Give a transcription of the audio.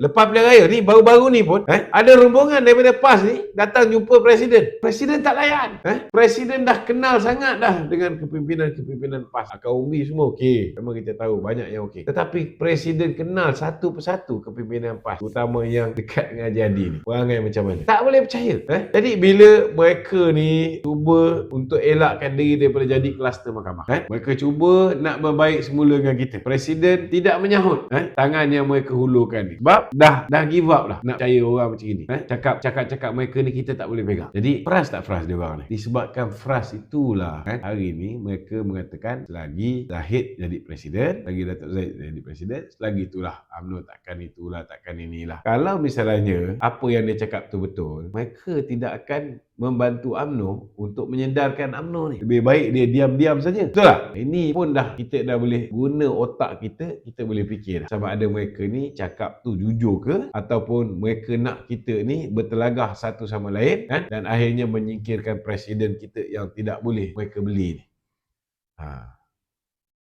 Lepas pilihan raya ni, baru-baru ni pun, eh, ada rombongan daripada PAS ni datang jumpa Presiden. Presiden tak layan. Eh? Presiden dah kenal sangat dah dengan kepimpinan-kepimpinan PAS. Akar Umi semua okey. Memang kita tahu banyak yang okey. Tetapi Presiden kenal satu persatu kepimpinan PAS. Terutama yang dekat dengan Haji Adi ni. Perangai macam mana. Tak boleh percaya. Eh? Jadi bila mereka ni cuba untuk elakkan diri daripada jadi kluster mahkamah. Eh? Mereka cuba nak membaik semula dengan kita. Presiden tidak menyahut eh? tangan yang mereka hulurkan ni. Sebab dah dah give up lah nak percaya orang macam ni. Eh? Cakap cakap-cakap mereka ni kita tak boleh pegang. Jadi fras tak fras dia orang ni. Disebabkan fras itulah eh? hari ni mereka mengatakan selagi Zahid jadi presiden, lagi Datuk Zahid jadi presiden, selagi itulah UMNO takkan itulah takkan inilah. Kalau misalnya apa yang dia cakap tu betul, mereka tidak akan membantu UMNO untuk menyedarkan UMNO ni. Lebih baik dia diam-diam saja. Betul tak? Ini pun dah kita dah boleh guna otak kita, kita boleh fikir dah. Sama ada mereka ni cakap tu jujur ke ataupun mereka nak kita ni bertelagah satu sama lain kan dan akhirnya menyingkirkan presiden kita yang tidak boleh mereka beli ni. Ha.